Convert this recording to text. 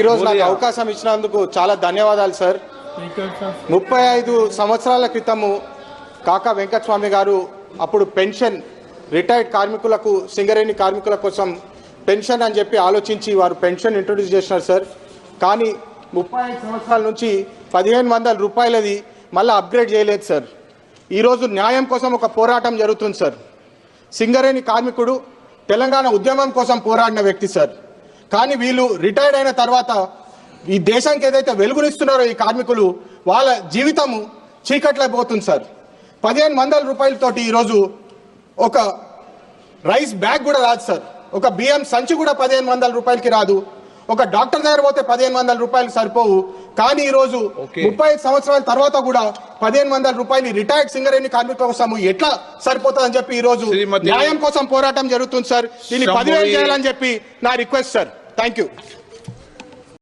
ఈరోజు నాకు అవకాశం ఇచ్చినందుకు చాలా ధన్యవాదాలు సార్. ముప్పై ఐదు సంవత్సరాల క్రితము కాకా వెంకటస్వామి గారు అప్పుడు పెన్షన్ రిటైర్డ్ కార్మికులకు సింగరేణి కార్మికుల కోసం పెన్షన్ అని చెప్పి ఆలోచించి వారు పెన్షన్ ఇంట్రొడ్యూస్ చేసినారు సార్. కానీ ముప్పై ఐదు సంవత్సరాల నుంచి పదిహేను వందల రూపాయలది మళ్ళీ అప్గ్రేడ్ చేయలేదు సార్. ఈరోజు న్యాయం కోసం ఒక పోరాటం జరుగుతుంది సార్. సింగరేణి కార్మికుడు తెలంగాణ ఉద్యమం కోసం పోరాడిన వ్యక్తి సార్. కానీ వీళ్ళు రిటైర్డ్ అయిన తర్వాత ఈ దేశానికి ఏదైతే వెలుగునిస్తున్నారో ఈ కార్మికులు వాళ్ళ జీవితము చీకట్లో పోతుంది సార్. పదిహేను వందల రూపాయలతోటి ఈరోజు ఒక రైస్ బ్యాగ్ కూడా రాదు సార్. ఒక బియ్యం సంచి కూడా పదిహేను వందల రూపాయలకి రాదు. ఒక డాక్టర్ దగ్గర పోతే పదిహేను వందల రూపాయలు సరిపోవు. కానీ ఈ రోజు. ముప్పై ఐదు సంవత్సరాల తర్వాత కూడా పదిహేను వందల రూపాయలు రిటైర్డ్ సింగరేణి కార్మికుల కోసం ఎట్లా సరిపోతుందని చెప్పి ఈ రోజు న్యాయం కోసం పోరాటం జరుగుతుంది సార్. దీన్ని పదివేలు చేయాలని చెప్పి నా రిక్వెస్ట్ సార్. Thank you